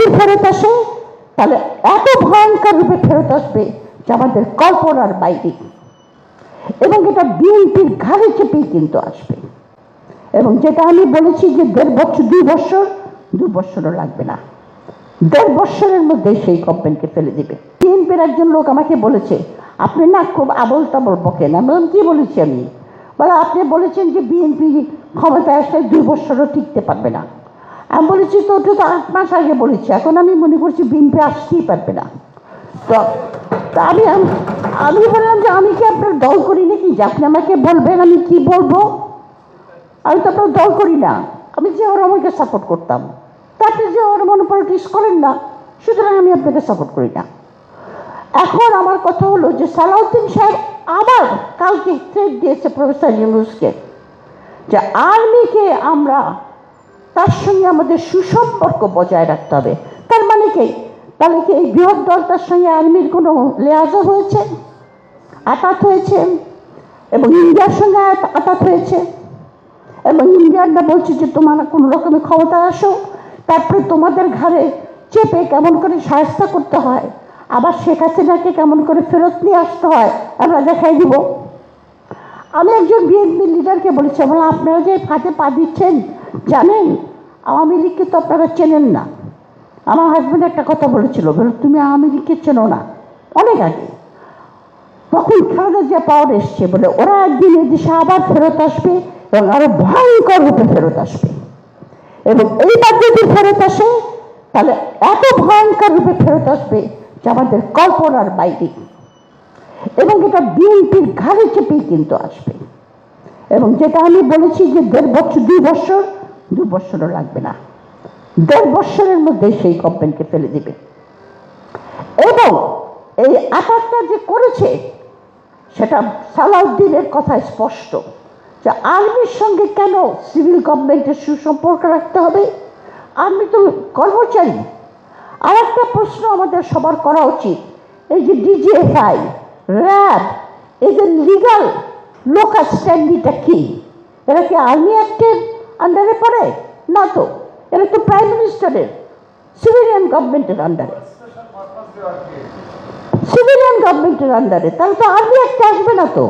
যদি ফেরত আসে, তাহলে এত ভয়ঙ্কর রূপে ফেরত আসবে যে আমাদের কল্পনার বাইরে। এবং এটা বিএনপির ঘাড়ে চেপেই কিন্তু আসবে। এবং যেটা আমি বলেছি যে দেড় বছর, দুই বছর দু বছরও লাগবে না। দেড় বছরের মধ্যে সেই গভর্নমেন্টকে ফেলে দিবে। বিএনপির একজন লোক আমাকে বলেছে, আপনি না খুব আবল তাবল বকেন। আমি কি বলেছি আমি? বলে, আপনি বলেছেন যে বিএনপি ক্ষমতায় আসলে দুই বছরও টিকতে পারবে না। আমি বলেছি তো ওটা তো আট মাস আগে বলেছি, এখন আমি মনে করছি বিএনপি আসতেই পারবে না। তো আমি আমি বললাম যে আমি কি আপনার দল করি নাকি? যে আপনি আমাকে বলবেন, আমি কি বলব? আমি তো আপনার দল করি না। আমি যে ওরা আমাকে সাপোর্ট করতাম। তা আপনি যে ওরা মনে পলিটিক্স করেন না, সুতরাং আমি আপনাকে সাপোর্ট করি না। এখন আমার কথা হলো যে সালাউদ্দিন সাহেব আবার কালকে থ্রেট দিয়েছে প্রফেসর ইউনুসকে, যে আর্মিকে আমরা তার সঙ্গে আমাদের সুসম্পর্ক বজায় রাখতে হবে। তার মানে কি? তাহলে কি এই বৃহৎ দলটার সঙ্গে আর্মির কোনো লেয়াজা হয়েছে? আঘাত হয়েছে? এবং ইন্ডিয়ার সঙ্গে আঘাত হয়েছে? এবং ইন্ডিয়ানরা বলছে যে তোমার কোনো রকমের ক্ষমতায় আসো, তারপরে তোমাদের ঘাড়ে চেপে কেমন করে সাহায্য করতে হয়? আবার শেখ হাসিনাকে কেমন করে ফেরত নিয়ে আসতে হয়? আমরা দেখাই দিব। আমি একজন বিএনপি লিডারকে বলেছি বললাম আপনারা যে ফাঁদে পা দিচ্ছেন জানেন? আওয়ামী লীগকে তো আপনারা চেনেন না। আমার হাজব্যান্ড একটা কথা বলেছিল, বলে, তুমি আওয়ামী লীগকে চেনো না। অনেক আগে। তখন খালেদা জিয়া পাওয়ার এসছে বলে, ওরা একদিন এদেশে আবার ফেরত আসবে এবং আরও ভয়ঙ্কর রূপে ফেরত আসবে। এবং এইবার যদি ফেরত আসে, তাহলে এত ভয়ঙ্কর রূপে ফেরত আসবে যে আমাদের কল্পনার বাইরে। এবং এটা বিএনপির ঘাড়ে চেপেই কিন্তু আসবে। এবং যেটা আমি বলেছি যে দেড় বছর, দুই বছর দু বছরও লাগবে না। দেড় বছরের মধ্যে সেই গভর্নমেন্টকে ফেলে দিবে। এবং এই আঘাতটা যে করেছে, সেটা সালাউদ্দিনের কথা স্পষ্ট যে আর্মির সঙ্গে কেন সিভিল গভর্নমেন্টের সুসম্পর্ক রাখতে হবে? আর্মি তো কর্মচারী। আর একটা প্রশ্ন আমাদের সবার করা উচিত। এই যে ডিজিএফআই, র্যাব, এদের লিগাল লোকাল স্ট্যান্ডিটা কি? এরা কি আর্মি অ্যাক্টের আন্ডারে পড়ে? না তো। এরা তো প্রাইম মিনিস্টারের সিভিলিয়ান গভর্নমেন্টের আন্ডারে সিভিলিয়ান গভর্নমেন্টের আন্ডারে তাহলে তো আর্মি একটা আসবে না তো?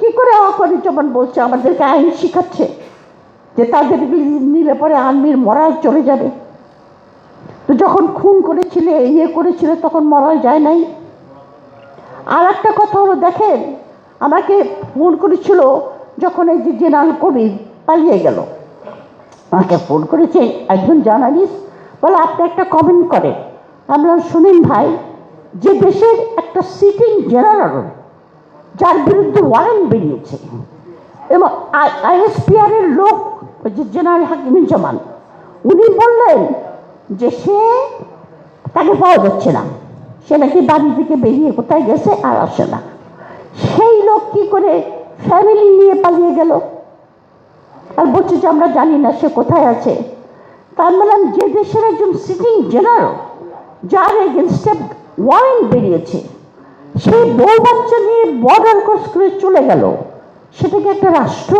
কী করে অকরিচমান বলছে? আমাদেরকে আইন শিখাচ্ছে যে তাদের নিলে পরে আর্মির মরাল চলে যাবে। তো যখন খুন করেছিলে ইয়ে করেছিল, তখন মরাল যায় নাই। আর একটা কথা হলো, দেখেন, আমাকে ফোন করেছিল যখন এই যে জেনারেল কবির পালিয়ে গেল। আমাকে ফোন করেছে, একজন জার্নালিস্ট বলে, আপনি একটা কমেন্ট করেন। আমরা শুনেন ভাই, যে দেশের একটা সিটিং জেনারেল যার বিরুদ্ধে ওয়ারেন্ট বেরিয়েছে, এবং আইএসপিআর এর লোক যে জেনারেল হাকিমুজ্জামান উনি বললেন যে সে তাকে পাওয়া যাচ্ছে না। সে নাকি বাড়ি থেকে বেরিয়ে কোথায় গেছে আর আসে না। সেই লোক কি করে ফ্যামিলি নিয়ে পালিয়ে গেল? আর বলছে যে আমরা জানি না সে কোথায় আছে। তার বললাম যে দেশের একজন সিটিং জেনারেল যার এগেনস্টে ওয়ারেন্ট বেরিয়েছে, সেই বউ বাচ্চা নিয়ে বর্ডার ক্রস করে চলে গেল। সেটা কি একটা রাষ্ট্র?